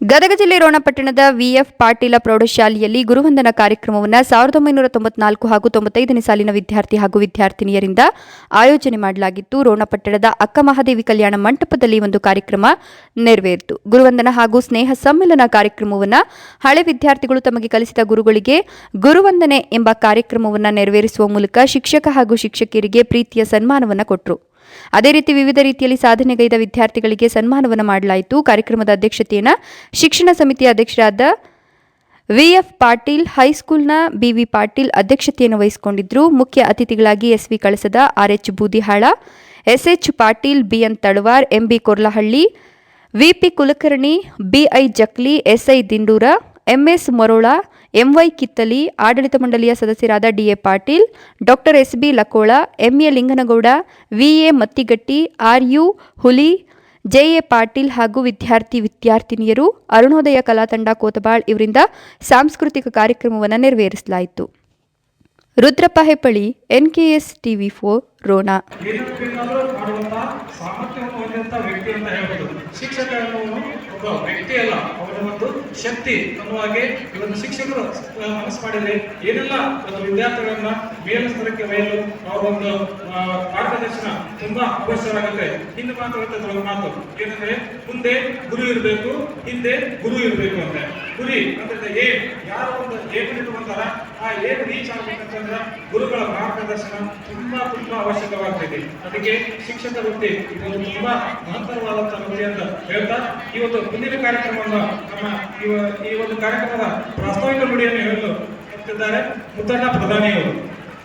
ಗದಗ ಜಿಲ್ಲೆ ರೋಣಪಟ್ಟಣದ ವಿಎಫ್ ಪಾಟೀಲ ಪ್ರೌಢಶಾಲೆಯಲ್ಲಿ ಗುರುವಂದನ ಕಾರ್ಯಕ್ರಮವನ್ನು ಸಾವಿರದ ಒಂಬೈನೂರ ತೊಂಬತ್ನಾಲ್ಕು ಹಾಗೂ ತೊಂಬತ್ತೈದನೇ ಸಾಲಿನ ವಿದ್ಯಾರ್ಥಿ ಹಾಗೂ ವಿದ್ಯಾರ್ಥಿನಿಯರಿಂದ ಆಯೋಜನೆ ಮಾಡಲಾಗಿತ್ತು. ರೋಣಪಟ್ಟಣದ ಅಕ್ಕ ಮಹಾದೇವಿ ಕಲ್ಯಾಣ ಮಂಟಪದಲ್ಲಿ ಒಂದು ಕಾರ್ಯಕ್ರಮ ನೆರವೇರಿತು. ಗುರುವಂದನ ಹಾಗೂ ಸ್ನೇಹ ಸಮ್ಮೇಳನ ಕಾರ್ಯಕ್ರಮವನ್ನು ಹಳೆ ವಿದ್ಯಾರ್ಥಿಗಳು ತಮಗೆ ಕಲಿಸಿದ ಗುರುಗಳಿಗೆ ಗುರುವಂದನೆ ಎಂಬ ಕಾರ್ಯಕ್ರಮವನ್ನು ನೆರವೇರಿಸುವ ಮೂಲಕ ಶಿಕ್ಷಕ ಹಾಗೂ ಶಿಕ್ಷಕಿಯರಿಗೆ ಪ್ರೀತಿಯ ಸನ್ಮಾನವನ್ನು ಕೊಟ್ಟರು ಅದೇ ರೀತಿ ವಿವಿಧ ರೀತಿಯಲ್ಲಿ ಸಾಧನೆಗೈದ ವಿದ್ಯಾರ್ಥಿಗಳಿಗೆ ಸನ್ಮಾನವನ್ನು ಮಾಡಲಾಯಿತು. ಕಾರ್ಯಕ್ರಮದ ಅಧ್ಯಕ್ಷತೆಯನ್ನು ಶಿಕ್ಷಣ ಸಮಿತಿ ಅಧ್ಯಕ್ಷರಾದ ವಿಎಫ್ ಪಾಟೀಲ್ ಹೈಸ್ಕೂಲ್ನ ಬಿವಿ ಪಾಟೀಲ್ ಅಧ್ಯಕ್ಷತೆಯನ್ನು ವಹಿಸಿಕೊಂಡಿದ್ದರು ಮುಖ್ಯ ಅತಿಥಿಗಳಾಗಿ SV Kalasad RH Boodihal, SH Patil BN Talwar MB Korlahalli, VP Kulkarni, BI Jakli, SI Dindur, MS Morol, MY Kittali, ಆಡಳಿತ ಮಂಡಳಿಯ ಸದಸ್ಯರಾದ DA Patil, doctor S B Lakol, MA Linganagouda, VA Mattigatti, RU Huli JA Patil ಹಾಗೂ ವಿದ್ಯಾರ್ಥಿ ವಿದ್ಯಾರ್ಥಿನಿಯರು ಅರುಣೋದಯ ಕಲಾತಂಡ ಕೋತಬಾಳ್ ಇವರಿಂದ ಸಾಂಸ್ಕೃತಿಕ ಕಾರ್ಯಕ್ರಮವನ್ನು ನೆರವೇರಿಸಲಾಯಿತು. Rudrappa Heppali S TV four Ron ಶಿಕ್ಷಕ ಒಬ್ಬ ವ್ಯಕ್ತಿ ಅಲ್ಲ ಒಂದು ಶಕ್ತಿ ಅನ್ನುವ ಹಾಗೆ ಇವತ್ತು ಶಿಕ್ಷಕರು ಮನಸ್ಸು ಮಾಡಿದ್ರೆ ಏನೆಲ್ಲ ವಿದ್ಯಾರ್ಥಿಗಳನ್ನ ಮೇಲ ಮೇಲಸ್ತರಕ್ಕೆ ಒಯ್ಯಲು ಅವರ ಒಂದು ಮಾರ್ಗದರ್ಶನ ತುಂಬಾ ಅವಶ್ಯವಾಗುತ್ತೆ ಹಿಂದೆ ಮಾತು ಒಂದು ಮಾತು ಏನಂದ್ರೆ ಮುಂದೆ ಗುರು ಇರಬೇಕು ಹಿಂದೆ ಗುರು ಇರಬೇಕು ಅಂತ ಗುರಿ ಅಂತ ಏನ್ ಯಾರು ಒಂದು ಏನ್ ಇಟ್ಕೊಂತಾರ ಆ ಏನ್ ರೀಚ್ ಆಗ್ಬೇಕಂತಂದ್ರ ಗುರುಗಳ ಮಾರ್ಗದರ್ಶನ ತುಂಬಾ ತುಂಬಾ ಅವಶ್ಯಕವಾಗ್ತದೆ ಅದಕ್ಕೆ ಶಿಕ್ಷಕ ವೃತ್ತಿ ಇದೊಂದು ತುಂಬಾ ಮಹತ್ತರವಾದಂತಹ ವೃತ್ತಿ ಅಂತ ಹೇಳ್ತಾ, ಈ ಒಂದು ಮುಂದಿನ ಕಾರ್ಯಕ್ರಮವನ್ನು ನಮ್ಮ ಈ ಒಂದು ಕಾರ್ಯಕ್ರಮದ ಪ್ರಾಸ್ತಾವಿಕ ನುಡಿಯನ್ನು ಹೇಳಲು ಹೋಗ್ತಿದ್ದಾರೆ. ಮುತ್ತಣ್ಣ ಪ್ರಧಾನಿಯವರು.